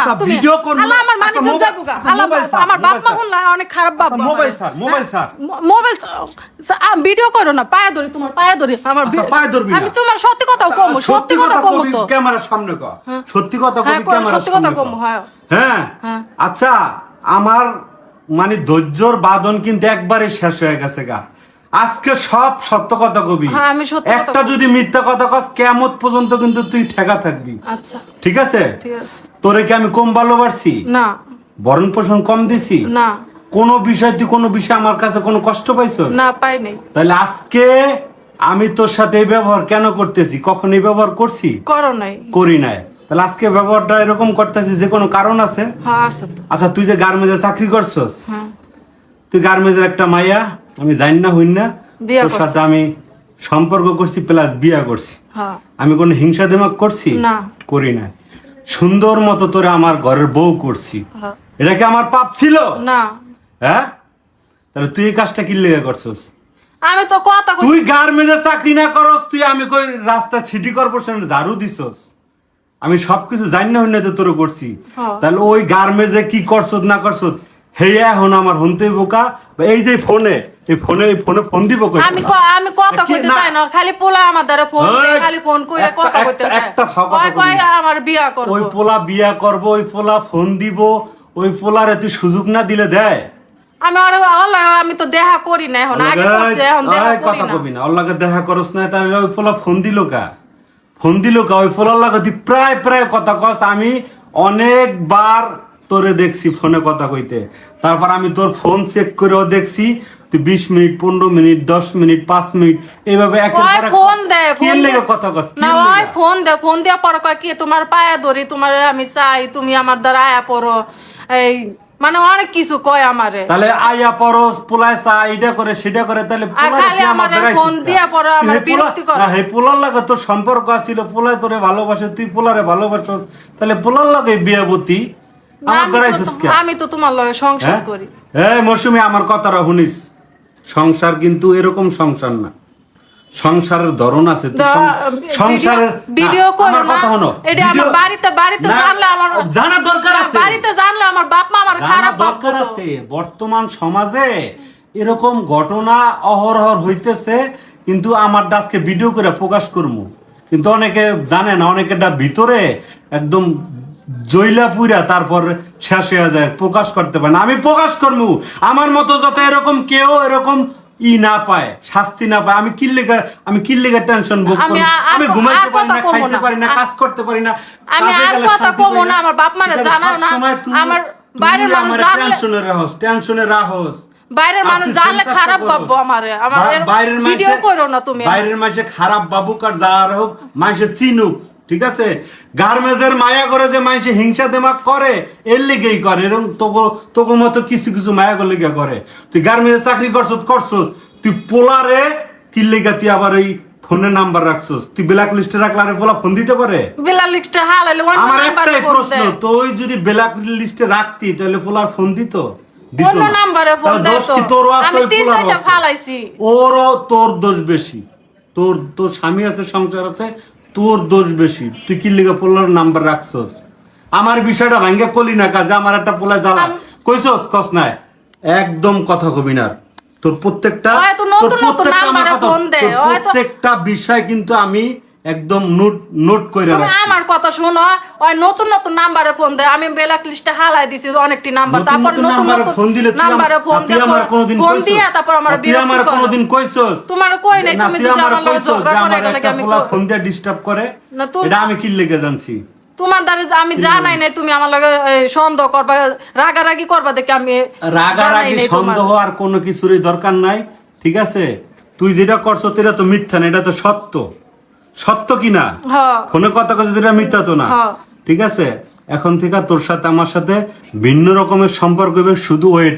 আচ্ছা, ভিডিও করব। আল্লাহ আমার মানিজ্য যাব আল্লাহ আমার বাপ মা ছাড়। অনেক খারাপ বাপ মোবাইল ছাড়, মোবাইল ছাড়। মোবাইল ভিডিও করো না পায়ে ধরি তোমার পায়ে ধরি। আমার পায়ে ধরবি আমি তোমার সত্যি কথা কম সত্যি কথা কম তো। ক্যামেরার সামনে ক। সত্যি কথা হ্যাঁ, ক্যামেরার সত্যি কথা কম। আচ্ছা আমার মানে ধৈর্যর বাদন কিন্তু একবারে শেষ হয়ে গেছে গা। আজকে সব সত্য কথা কবি। হ্যাঁ, একটা যদি মিথ্যা কথা কস কেমত পর্যন্ত কিন্তু তুই ঠেকা থাকবি। আচ্ছা। ঠিক আছে? তোরে কি আমি কম ভালোবাসি? না। বরণ পোষণ কম দিছি? না। কোনো বিষয় তুই কোনো বিষয় আমার কাছে কোনো কষ্ট পাইছো না পাই নাই। তাহলে আজকে আমি তোর সাথে এই ব্যবহার কেন করতেছি? কখন এই ব্যবহার করছি? করো নাই। করি নাই। তাহলে আজকে ব্যবহারটা এরকম করতেছি যে কোনো কারণ আছে? হ্যাঁ আচ্ছা তুই যে গার্মেন্টে চাকরি করছস হ্যাঁ। তুই গার্মেন্টের একটা মাইয়া আমি জানি না হইন না। তোর সাথে আমি সম্পর্ক করছি প্লাস বিয়া করছি। হ্যাঁ। আমি কোনো হিংসা দিমাগ করছি? না। করি না। সুন্দর মতো তোরে আমার ঘরের বউ করছি। হ্যাঁ। এটা কি আমার পাপ ছিল? না। হ্যাঁ? তাহলে তুই এই কাজটা কি লেগে করছস? আমি তো কথা তুই গার্মেন্টে চাকরি না করস তুই আমি কই রাস্তা সিটি কর্পোরেশনে ঝাড়ু দিছস? আমি সবকিছু জানি না হইনা তো তোর করছি। হ্যাঁ। তাহলে ওই গার্মেন্টে কি করছত না করছত হেয়া এখন আমার হনতেই বোকা বা এই যে ফোনে এই ফোনে ফোনে ফোন দিব কই? আমি আমি কথা কইতে চাই না খালি পোলা আমার দ্বারা ফোন খালি ফোন কইরে একটা- কথা কইতে চায় একটা কয় কয় আমার বিয়া করব? ওই পোলা বিয়া করব ওই পোলা ফোন দিব ওই পোলারে তুই সুযোগ না দিলে দেয় আমি আর আল্লাহ আমি তো দেখা করি না এখন আগে করছি এখন দেখা কথা কবি না। লাগে দেখা করস না তাহলে ওই পোলা ফোন দিল কা? ফোন দিল কা? ওই পোলার লাগে তুই প্রায় প্রায় কথা কস আমি অনেকবার তোরে দেখছি ফোনে কথা কইতে। তারপর আমি তোর ফোন চেক করেও দেখছি তুই বিশ মিনিট পনেরো মিনিট দশ মিনিট পাঁচ মিনিট এইভাবে ফোন দেয় ফোন কথা না ওই ফোন দে ফোন দিয়া পর কয় কি তোমার পায়ে ধরি তোমার আমি চাই তুমি আমার দ্বারা আয়া পড়ো। এই মানে অনেক কিছু কয় আমারে। তাহলে আইয়া পরস পোলায় চা এটা করে সেটা করে তাহলে খালি আমারে ফোন দিয়া পরে আমার বিরক্তি করে। হে পোলার লাগে তোর সম্পর্ক আছিল পোলায় তোরে ভালোবাসে তুই পোলারে ভালোবাসস তাহলে পোলার লাগে বিয়াবতী আমার আমি তো- আমি তো তোমার লগে সংসার হ্যাঁ? করি। এই মৌসুমি আমার কথাটা শুনিস। সংসার কিন্তু এরকম সংসার না। সংসারের ধরন আছে সংসারের ভিডিও আমার কথা শোনো। এটা আমার বাড়িতে বাড়িতে জানলে আমার জানা দরকার আছে। বাড়িতে জানলে আমার বাপ মা আমার খারাপ দরকার আছে। বর্তমান সমাজে এরকম ঘটনা অহরহর হইতেছে কিন্তু আমার আজকে ভিডিও করে প্রকাশ করব কিন্তু অনেকে জানে না অনেকেটা ভিতরে একদম জৈলা পুইরা তারপর শেষ হয়ে যায় প্রকাশ করতে পারে না। আমি প্রকাশ করব। আমার মতো যাতে এরকম কেউ এরকম ই না পায় শাস্তি না পায় আমি কিল্লিগা আমি কিল্লিগা টেনশন ভোগ করি আমি ঘুমাইতে পারি না খাইতে। পারি না কাজ করতে পারি না আমি আর কথা কমো না, আমার বাপ তাহলে জানাও না, আমার মানুষ জানলে- টেনশনে রাহস টেনশনে রাহস বাইরের মানুষ জানলে খারাপ ভাববো করস। আমারে আমার বাইরের ভিডিও করো না তুমি। বাইরের মাসে খারাপ বাবুক আর যার হোক মাসে চিনুক। ঠিক আছে? গার্মেজের মায়া করে যে মানুষে হিংসা দেমাক করে এর লেগেই করে। এরকম তোকে তোকে মতো কিছু কিছু মায়া করে লেগে করে। তুই গার্মেজে চাকরি করছস করছস তুই পোলারে কি লেগে তুই আবার এই ফোনের নাম্বার রাখছস? তুই ব্ল্যাক লিস্টে রাখলে আরে পোলা ফোন দিতে পারে? বিলাল লিস্টে হালাইলে অন্য আমার একটাই প্রশ্ন তুই যদি ব্ল্যাক লিস্টে রাখতি তাহলে পোলার ফোন দিত? অন্য নাম্বারে ফোন তাহলে দোষ কি তোরও আমি ওই তিন চারটা ফালাইছি। ওরও তোর দোষ বেশি। তোর তোর স্বামী আছে সংসার আছে তোর দোষ বেশি। তুই কি লিগে পোলার নাম্বার রাখছস? আমার বিষয়টা ভাঙ্গে কলি না কাজে আমার একটা পোলা জ্বালা। কইছস? কস নাই। একদম কথা কবি না তোর প্রত্যেকটা তোর প্রত্যেকটা বিষয় কিন্তু আমি একদম নোট নোট করে তুমি রাখছি। আমার কথা শুনো ওই নতুন নতুন নাম্বারে ফোন দেয় আমি ব্ল্যাক লিস্টে হালাই দিছি অনেকটি নাম্বার। তারপর নতুন নতুন নাম্বারে ফোন দিলে নাম্বারে আমার- ফোন দিয়ে আমার কোনোদিন ফোন? দিয়ে তারপর আমার আমার বিরক্তি করে। কোনোদিন কইছস। তোমার কই নাই তুমি যদি আমার আমার কইছস ঝগড়া করে আমার এটা লাগে আমি ফোন দিয়ে ডিস্টার্ব করে এটা আমি কি লেগে জানছি? তোমার দ্বারা আমি জানাই নাই তুমি আমার লাগে সন্দেহ করবা রাগারাগি করবা দেখে আমি রাগারাগি সন্দেহ আর কোনো কিছুরই দরকার নাই ঠিক আছে? তুই যেটা করছ এটা তো মিথ্যা না এটা তো সত্য। সত্য কি না? হ্যাঁ ফোনে কথা কথা যেটা মিথ্যা তো না। ঠিক আছে? এখন থেকে তোর সাথে আমার সাথে ভিন্ন রকমের সম্পর্ক হবে শুধু ওয়েট